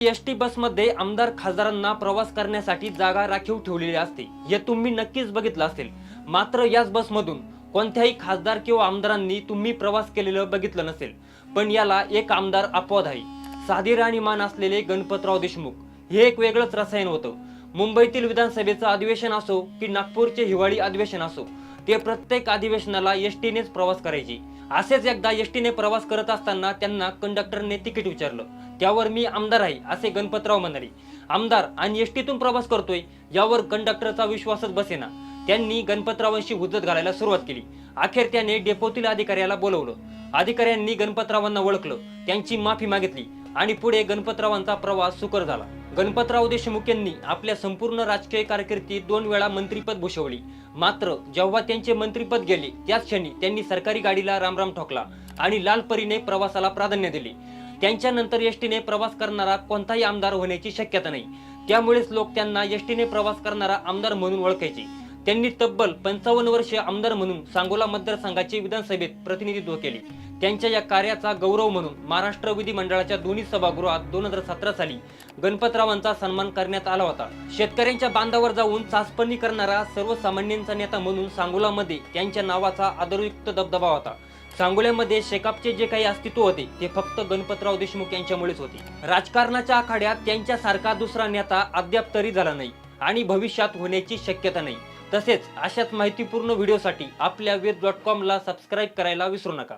S T बसमध्ये आमदार खासदारांना प्रवास करण्यासाठी जागा राखीव ठेवलेली असते. हे तुम्ही नक्कीच बघितलं असेल. मात्र याच बसमधून कोणत्याही खासदार किंवा आमदारांनी तुम्ही प्रवास केलेलं बघितलं नसेल. पण याला एक आमदार अपवाद आहे. साधी राणीमान असलेले गणपतराव देशमुख हे एक वेगळंच रसायन होतं. मुंबईतील विधानसभेचं अधिवेशन असो की नागपूरचे हिवाळी अधिवेशन असो ते प्रत्येक अधिवेशनाला एस टीनेच प्रवास करायचे. असेच एकदा एस टीने प्रवास करत असताना त्यांना कंडक्टरने तिकीट विचारलं. त्यावर मी आमदार आहे असे गणपतराव म्हणाले. आमदार आणि एस टीतून प्रवास करतोय यावर कंडक्टरचा विश्वासच बसेना. त्यांनी गणपतरावांशी हुज्जत घालायला सुरुवात केली. अखेर त्याने डेपोतील अधिकाऱ्याला बोलवलं. अधिकाऱ्यांनी गणपतरावांना ओळखलं. त्यांची माफी मागितली. आणि पुढे गणपतरावांचा प्रवास सुकर झाला. गणपतराव देशमुख यांनी आपल्या संपूर्ण राजकीय कारकिर्दीत दोन वेळा मंत्रीपद भूषवली. मात्र जेव्हा त्यांचे मंत्रीपद गेले त्याच क्षणी त्यांनी सरकारी गाडीला रामराम ठोकला आणि लाल परीने प्रवासाला प्राधान्य दिले. त्यांच्यानंतर एसटीने प्रवास करणारा कोणताही आमदार होण्याची शक्यता नाही. त्यामुळेच लोक त्यांना एसटीने प्रवास करणारा आमदार म्हणून ओळखायचे. त्यांनी तब्बल पंचावन्न वर्षे आमदार म्हणून सांगोला मतदारसंघाचे विधानसभेत प्रतिनिधित्व केले. त्यांच्या या कार्याचा गौरव म्हणून महाराष्ट्र विधिमंडळाच्या दोन्ही सभागृहात दोन हजार सतरा साली गणपतरावांचा सन्मान करण्यात आला होता. शेतकऱ्यांच्या बांधावर जाऊन चाचपणी करणारा सर्वसामान्यांचा नेता म्हणून सांगोलामध्ये त्यांच्या नावाचा आदरयुक्त दबदबा होता. सांगोल्यामध्ये शेकापचे जे काही अस्तित्व होते ते फक्त गणपतराव देशमुख यांच्यामुळेच होते. राजकारणाच्या आखाड्यात त्यांच्यासारखा दुसरा नेता अद्याप तरी झाला नाही आणि भविष्यात होण्याची शक्यता नाही. तसेच अशाच माहितीपूर्ण व्हिडिओसाठी आपल्या वेब डॉट कॉमला सबस्क्राईब करायला विसरू नका.